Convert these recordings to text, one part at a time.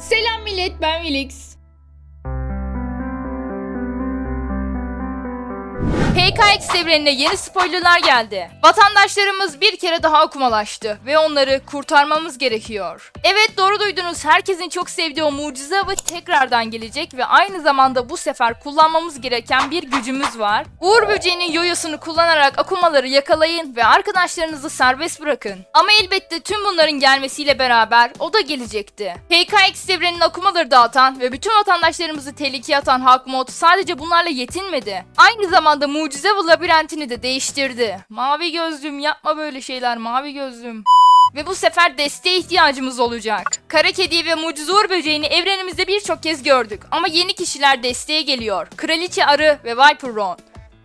Selam millet ben Felix. PKX evrenine yeni spoilerlar geldi. Vatandaşlarımız bir kere daha okumalaştı ve onları kurtarmamız gerekiyor. Evet doğru duydunuz herkesin çok sevdiği o mucize avı tekrardan gelecek ve aynı zamanda bu sefer kullanmamız gereken bir gücümüz var. Uğur böceğinin yoyosunu kullanarak akumaları yakalayın ve arkadaşlarınızı serbest bırakın. Ama elbette tüm bunların gelmesiyle beraber o da gelecekti. PKX evreninin akumaları dağıtan ve bütün vatandaşlarımızı tehlikeye atan Hawk Mod sadece bunlarla yetinmedi. Aynı zamanda mucize avı labirentini de değiştirdi. Mavi gözlüm yapma böyle şeyler mavi gözlüm. Ve bu sefer desteğe ihtiyacımız olacak. Kara kediyi ve mucize uğur böceğini evrenimizde birçok kez gördük. Ama yeni kişiler desteğe geliyor. Kraliçe Arı ve Viper Ron.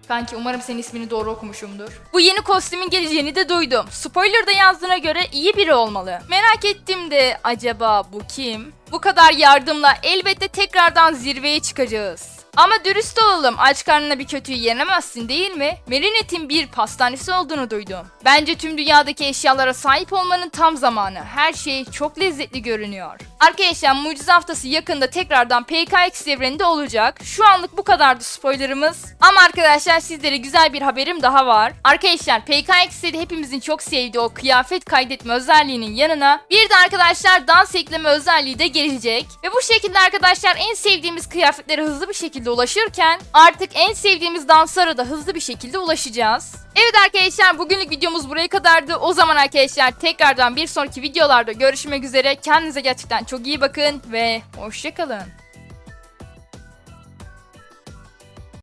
Kanki umarım senin ismini doğru okumuşumdur. Bu yeni kostümün geleceğini de duydum. Spoiler'da yazdığına göre iyi biri olmalı. Merak ettim de acaba bu kim? Bu kadar yardımla elbette tekrardan zirveye çıkacağız. Ama dürüst olalım aç karnına bir kötüyü yenemezsin değil mi? Marinette'in bir pastanesi olduğunu duydum. Bence tüm dünyadaki eşyalara sahip olmanın tam zamanı. Her şey çok lezzetli görünüyor. Arkadaşlar mucize haftası yakında tekrardan PKX evreninde olacak. Şu anlık bu kadardı spoilerımız. Ama arkadaşlar sizlere güzel bir haberim daha var. Arkadaşlar PKX'de de hepimizin çok sevdiği o kıyafet kaydetme özelliğinin yanına bir de arkadaşlar dans ekleme özelliği de gelecek. Ve bu şekilde arkadaşlar en sevdiğimiz kıyafetlere hızlı bir şekilde ulaşırken artık en sevdiğimiz danslara da hızlı bir şekilde ulaşacağız. Evet arkadaşlar bugünlük videomuz buraya kadardı. O zaman arkadaşlar tekrardan bir sonraki videolarda görüşmek üzere. Kendinize gerçekten çok iyi bakın ve hoşçakalın.